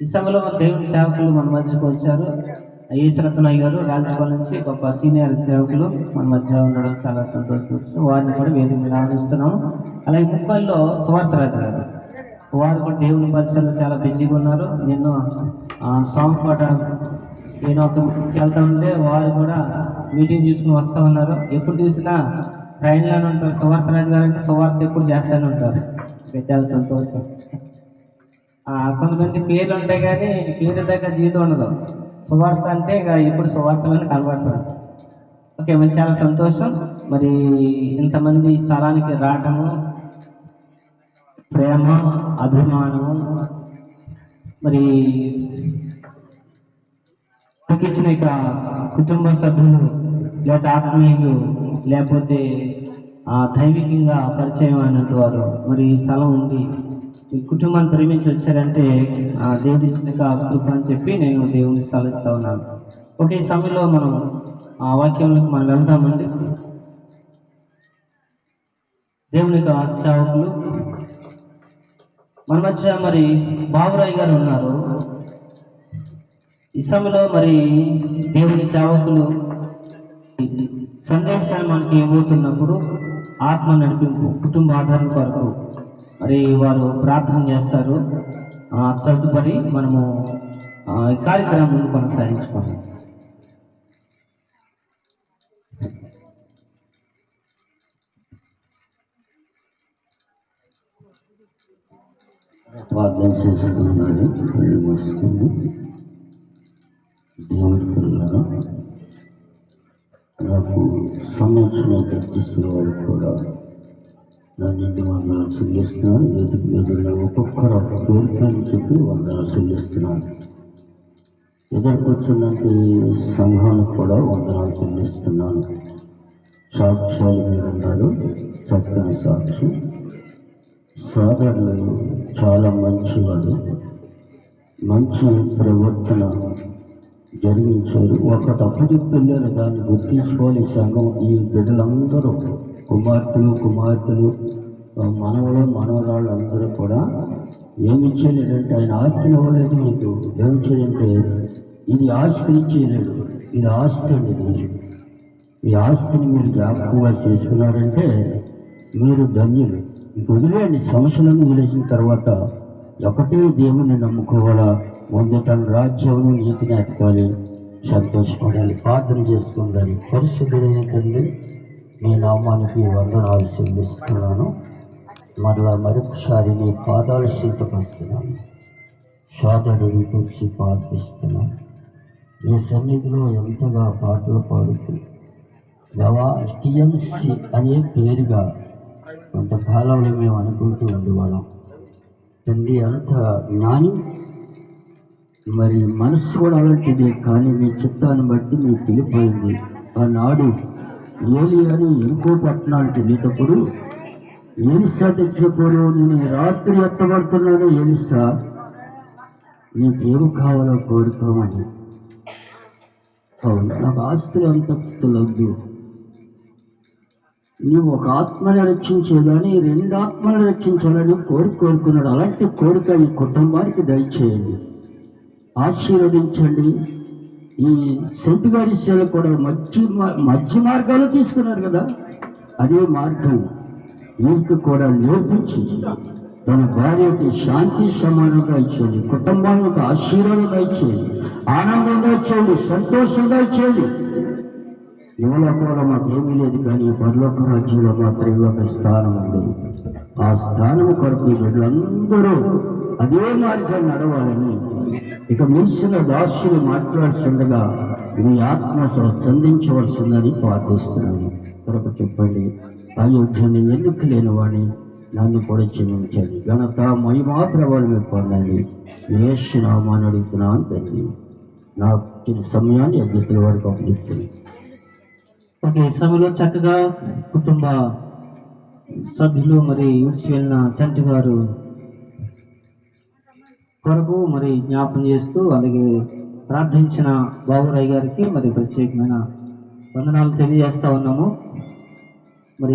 ఈ సమయంలో మన దేవుని సేవకులు మన మధ్యకు వచ్చారు. ఈశ్వరత్నయ్య గారు రాజపాల్ నుంచి గొప్ప సీనియర్ సేవకులు మన మధ్య ఉండడం చాలా సంతోషం వారిని కూడా వేదిక మీద ఆనందిస్తున్నాము అలాగే ముప్పల్లో సువార్తరాజు గారు. వారు కూడా దేవుని పరిచయాలు చాలా బిజీగా ఉన్నారు. నిన్ను స్వామిపాట నేను ఒక వెళ్తా ఉంటే వారు కూడా మీటింగ్ చూసుకుని వస్తూ ఉన్నారు. ఎప్పుడు చూసినా ట్రైన్లోనే ఉంటారు. సువార్తరాజు గారు అంటే సువార్త ఎప్పుడు చేస్తూనే ఉంటారు. చాలా సంతోషం. కొంతమంది పేర్లు ఉంటాయి కానీ పేరు దగ్గర జీవితం ఉండదు. సువార్త అంటే ఇక ఇప్పుడు సువార్తలను కనబడతారు. ఓకే మరి చాలా సంతోషం. మరి ఇంతమంది ఈ స్థలానికి రావటము ప్రేమ అభిమానము మరి ఇచ్చిన ఇక కుటుంబ సభ్యులు లేదా ఆత్మీయులు లేకపోతే దైవికంగా పరిచయం అయినట్టు వారు మరి ఈ స్థలం ఉంది. ఈ కుటుంబాన్ని ప్రేమించి వచ్చారంటే ఆ, దేవుడు ఇచ్చిన కృప అని చెప్పి నేను దేవుని స్థలిస్తూ ఉన్నాను. ఓకే ఈ సమయంలో మనం ఆ వాక్యంలోకి మనం వెళ్దామండి. దేవుని యొక్క సేవకులు మన మధ్య మరి బాబురాయ్ గారు ఉన్నారు. ఈ సమయంలో మరి దేవుని సేవకులు సందేశాన్ని మనకి ఇవ్వబోతున్నప్పుడు ఆత్మ నడిపింపు కుటుంబ ఆధారం కొరకు మరి వారు ప్రార్థన చేస్తారు. తదుపరి మనము ఈ కార్యక్రమం కొనసాగించుకోవాలి. ప్రార్థన చేసుకున్నది కళ్ళు మూసుకుంది. దేవుడి పిల్లలు నాకు సంవత్సరం గర్తిస్తున్న వారు కూడా నా నిండి వందనాలు చెల్లిస్తున్నాను. ఎదుటి మీద ఉన్న ఒక్కొక్కరు పేరు పేరు చెప్పి వందనాలు చెల్లిస్తున్నాను ఎదుర్కొచ్చినటువంటి సంఘానికి కూడా వందనాలు చెల్లిస్తున్నాను. సాక్ష్యాలు మీరు ఉన్నారు. చక్కని సాక్షి. సోదరులు చాలా మంచివాడు. మంచి ప్రవర్తన జరిగించారు. ఒకటి అప్పచెప్పెళ్ళారు దాన్ని గుర్తించుకోవాలి సంఘం. ఈ బిడ్డలందరూ కుమార్తెలు కుమార్తెలు మనవలు మనవరాళ్ళు అందరూ కూడా ఏమి ఆయన ఆస్తి ఇవ్వలేదు మీకు ఏమిచ్చేదంటే ఇది ఆస్తి ఇచ్చేయలేడు ఇది ఆస్తి అండి ఇది ఈ ఆస్తిని మీరు జ్ఞాపకంగా చేసుకున్నారంటే మీరు ధన్యులు. మీకు వదిలేండి సమస్యలను వదిలేసిన తర్వాత ఒకటే దేవుని నమ్ముకోవాలా? ముందు తన రాజ్యంలో నీతిని ఎతకాలి సంతోషపడాలి. ప్రార్థన చేసుకుండాలి. పరిశుద్ధుడైన తండ్రి నీ నామానికి వందనాలు చెల్లిస్తున్నాను. మరలా మరొకసారి నీ పాదాలు శీతపరుస్తున్నాను సోదరుని గురించి ప్రార్థిస్తున్నాను నీ సన్నిధిలో ఎంతగా పాటలు పాడుతూ గవా టిఎంసి అనే పేరుగా కొంతకాలంలో మేము అనుకుంటూ ఉండేవాళ్ళం. తండ్రి అంత జ్ఞాని మరి మనసు కూడా అలాంటిది కానీ మీ చిత్తాన్ని బట్టి మీకు తెలిపోయింది. ఆనాడు ఏలి అని ఇంకో పట్టణానికి వెళ్ళేటప్పుడు ఏలిసా తెచ్చినప్పుడు నేను రాత్రి ఎత్తబడుతున్నాను ఏలిసా నీకేమి కావాలో కోరుకోమని. అవును నాకు ఆస్తులు అంత వద్దు నీవు ఒక ఆత్మని రక్షించేదాన్ని రెండు ఆత్మలను రక్షించాలని కోరిక కోరుకున్నాడు. అలాంటి కోరిక ఈ కుటుంబానికి దయచేయండి. ఆశీర్వదించండి. ఈ సెంటు గారి కూడా మధ్య మధ్య మార్గాలు తీసుకున్నారు కదా? అదే మార్గం వీరికి కూడా నేర్పించి తన భార్యకి శాంతి సమానంగా ఇచ్చేది కుటుంబానికి ఆశీర్వాదంగా ఇచ్చేది ఆనందంగా ఇచ్చేది సంతోషంగా ఇచ్చేది. యువలోకంలో కూడా మాకేమీ లేదు కానీ పరలోక రాజ్యంలో మాత్రం ఒక స్థానం ఉంది. ఆ స్థానం కొరకు వీళ్ళందరూ అదే మార్గం నడవాలని ఇక మిల్సిన దాసులు మాట్లాడుతుండగా మీ ఆత్మ సంధించవలసిందని ప్రార్థిస్తున్నాను. కొరకు చెప్పండి. అయోధ్యని ఎందుకు లేని వాడిని నన్ను కూడా క్షమించండి. ఘనత మహిమా మీరు పొందండి. వేసి నామాన్ని అడుగుతున్నాను తండ్రి. నాకు ఇచ్చిన సమయాన్ని అధ్యక్షుల వారికి అప్పగిస్తుంది ఓకే సభలో చక్కగా కుటుంబ సభ్యులు మరి విడిచి వెళ్ళిన సెంట్ గారు కొరకు మరి జ్ఞాపం చేస్తూ అలాగే ప్రార్థించిన బాబురాయ్ గారికి మరి ప్రత్యేకమైన వందనాలు తెలియజేస్తా ఉన్నాము. మరి